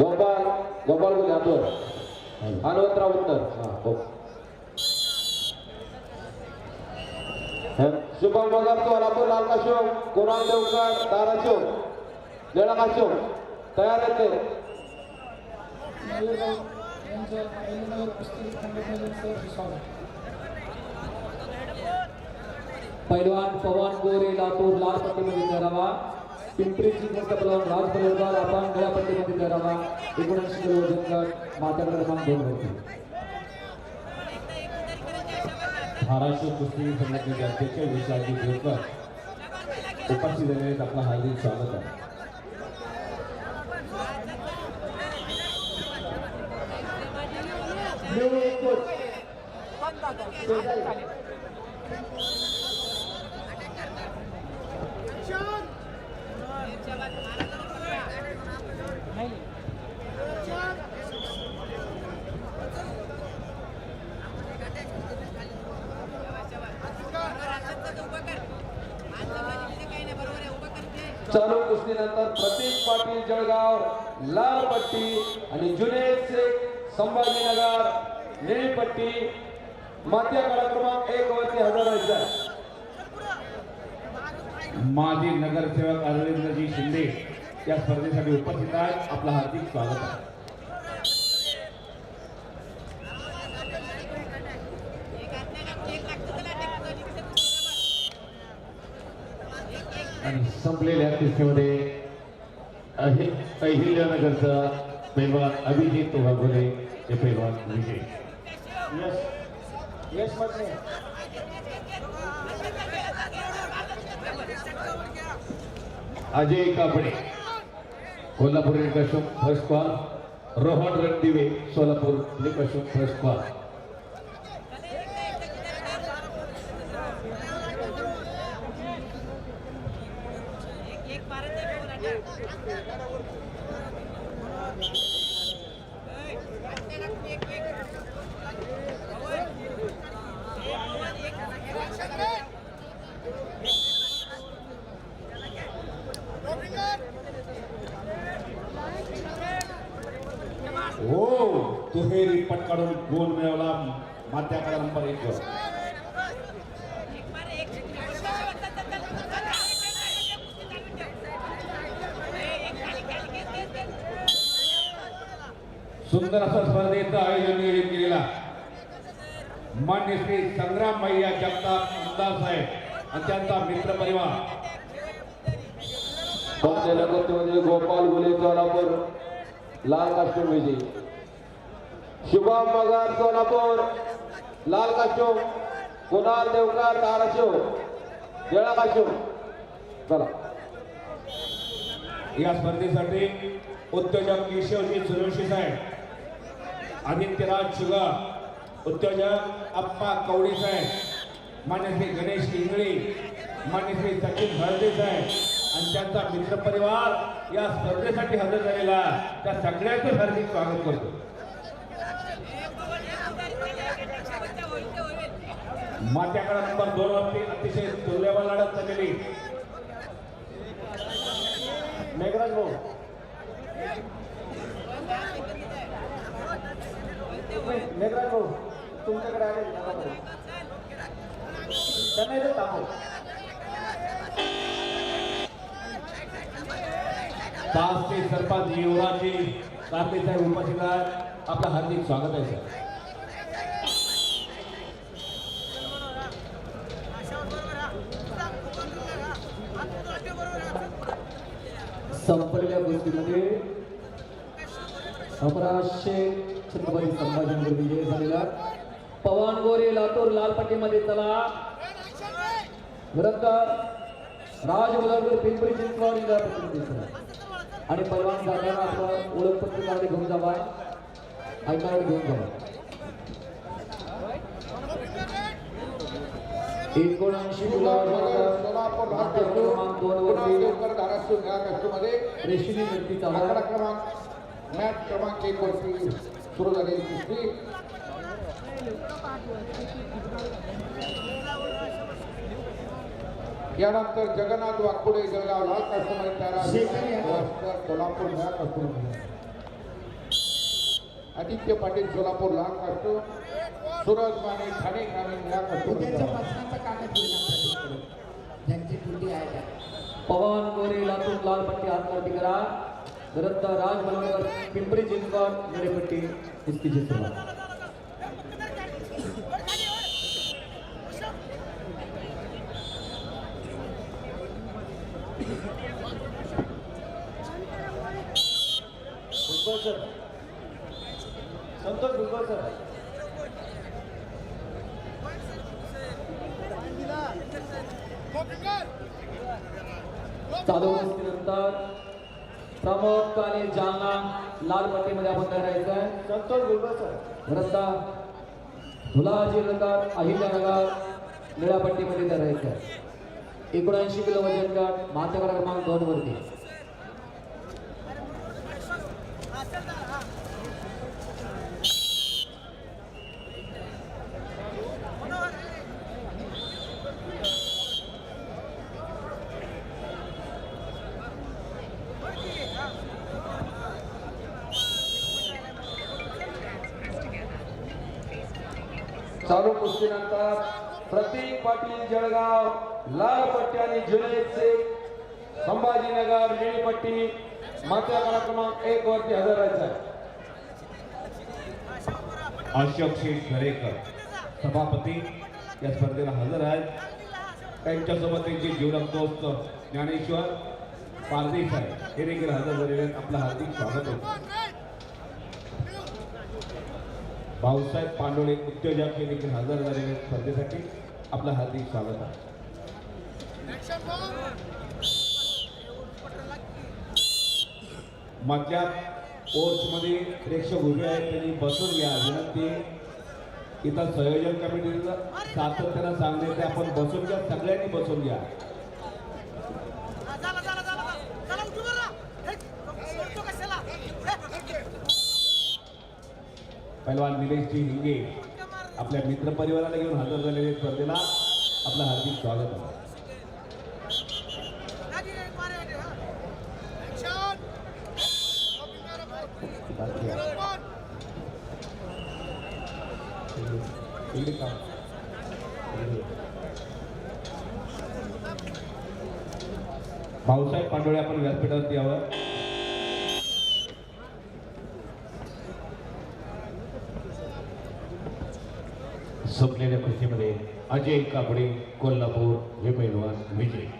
गोपाल गोपाल बोले हातवर हनुमंतराव उत्तर. हा हो. शुभम बगर सोलापूर लाल काशोक कुणाल देवकर दारा चौक जळा काशोक तयार आहेत ते. मयूरराव यांच्या पहिल्यांदावर कुस्ती संघटनेचे सर स्वागत पैलवान पवन गोरे लातूर लाल पट्टीमध्ये तयारावा पिंपरी चिंचवडचा पैलवान राज पलवकर आपण निळ्या पट्टीमध्ये एकोणऐंशी किलो वजन गट माता क्रमांक दोन होते महाराष्ट्र कुस्ती संघटनेचे अध्यक्ष विशालजी देवकर. उपस्थित झालेले आपलं हार्दिक स्वागत आहे. Thank you. चालू कुस्तीनंतर प्रतीक पाटील जळगाव लाल पट्टी आणि जुनेद शेख संभाजीनगर निळी पट्टी मात्या क्रमांक एक वरती हजर व्हायचा माजी नगरसेवक अरविंदजी शिंदे या स्पर्धेसाठी उपस्थित आहेत. आपलं हार्दिक स्वागत आहे. आणि संपलेल्या कुस्तीमध्ये अहि- अहिल्यानगरचा पैलवान अभिजित वाघोले हे पैलवान विजय. यश अजय कापडे कोल्हापूर निकषम फर्स्ट कॉल रोहन रणदिवे सोलापूर निकषम फर्स्ट कॉल एक भारत एक हो दुहेरी पट काढून गोल मिळवला मात्याकडा नंबर एक सुंदर असा स्पर्धेचं आयोजन नियोजित केलेला मान्य श्री संग्राम भैया जगताप अंदाज साहेब आणि त्यांचा मित्र परिवार. गोपाल गुले सोलापूर लाल कास्टूम विजय. शुभम मगर सोलापूर लाल कास्टूम कुणाल देवकर धाराशिव जळा कास्टूम चला. या स्पर्धेसाठी उद्योजक केशवजी सुरवशी साहेब. आदित्यराज शुगर उद्योजक अप्पा कवडे साहेब मान्य श्री गणेश इंगळे मान्य श्री सचिन हळदे साहेब आणि त्यांचा मित्रपरिवार या स्पर्धेसाठी हजर झालेला त्या सगळ्यांचं हार्दिक स्वागत करतो. मात्याकडा नंबर दोन वरती अतिशय दुर्लभ लढत झालेली. मेघराज भाऊ. तुमच्याकडे आले. त्यांना इथे सरपंच युवराजी कार्तिक साहेब उपस्थित आहेत. आपलं हार्दिक स्वागत आहे सर. संपलेल्या गोष्टीमध्ये अपराशे छत्रपती संभाजीनगर विजय झालेला. पवन गोरे लातूर लाल पट्टीमध्ये चला. विरुद्ध राज मुलागर पिंपरी चिंचवड चला आणि परवान जाताना आपलं ओळखपत्र घेऊन जावा. कार्ड घेऊन जावा. एकोणऐंशी रेशीमी व्यक्ती चालू क्रमांक मॅच क्रमांक एक वरती सुरू झालेली कुस्ती. यानंतर जगन्नाथ वागपुडे जळगाव लाल कास्टूमध्ये तयार. कोल्हापूर नया कास्टूमध्ये आदित्य पाटील सोलापूर लाल काष्टो सुरज माने ठाणे ग्रामीण आहे त्या. पवन गोरे लातूर लाल पट्टी हातवरती करा. दरंत राज मनोहर पिंपरी चिंचवड निळेपट्टी कुस्तीची सुरुवात भुजबळ सर संतोष भुजबळ सर चालू प्रमोद काले जालना लाल पट्टीमध्ये आपण करायचं आहे संतोष भुजबळ सर रस्ता. धुलाजी नगर अहिल्यानगर निळ्या पट्टीमध्ये करायचं आहे एकोणऐंशी किलो वजन गट माथेवर क्रमांक दोन वरती. चालू कुस्तीनंतर प्रतीक पाटील जळगाव लाल पट्टी आणि जुनेद संभाजीनगर निळी मात्र मात्या क्रमांक एक वरती हजर राहायचा अशोक शेठ घरेकर सभापती या स्पर्धेला हजर आहेत. त्यांच्यासोबत त्यांचे जीवलग दोस्त ज्ञानेश्वर पारदेश आहे हे देखील हजर झालेले आहेत. आपलं हार्दिक स्वागत आहे भाऊसाहेब पांडोळे उद्योजक हे देखील हजर झालेले आहेत स्पर्धेसाठी. आपलं हार्दिक स्वागत आहे. मधल्या कोर्समध्ये प्रेक्षक उभे आहेत त्यांनी बसून घ्या विनंती. इथं संयोजन कमिटीचं सातत्यानं सांगते ते आपण बसून घ्या सगळ्यांनी बसून घ्या. पहिलवान पैलवान निलेशजी हिंगे आपल्या मित्रपरिवाराला घेऊन हजर झालेले स्पर्धेला. आपलं हार्दिक स्वागत आहे. भाऊसाहेब पांडोळे आपण व्यासपीठावरती यावं संपलेल्या कुस्तीमध्ये अजय कापडे कोल्हापूर हे पैलवान विजय.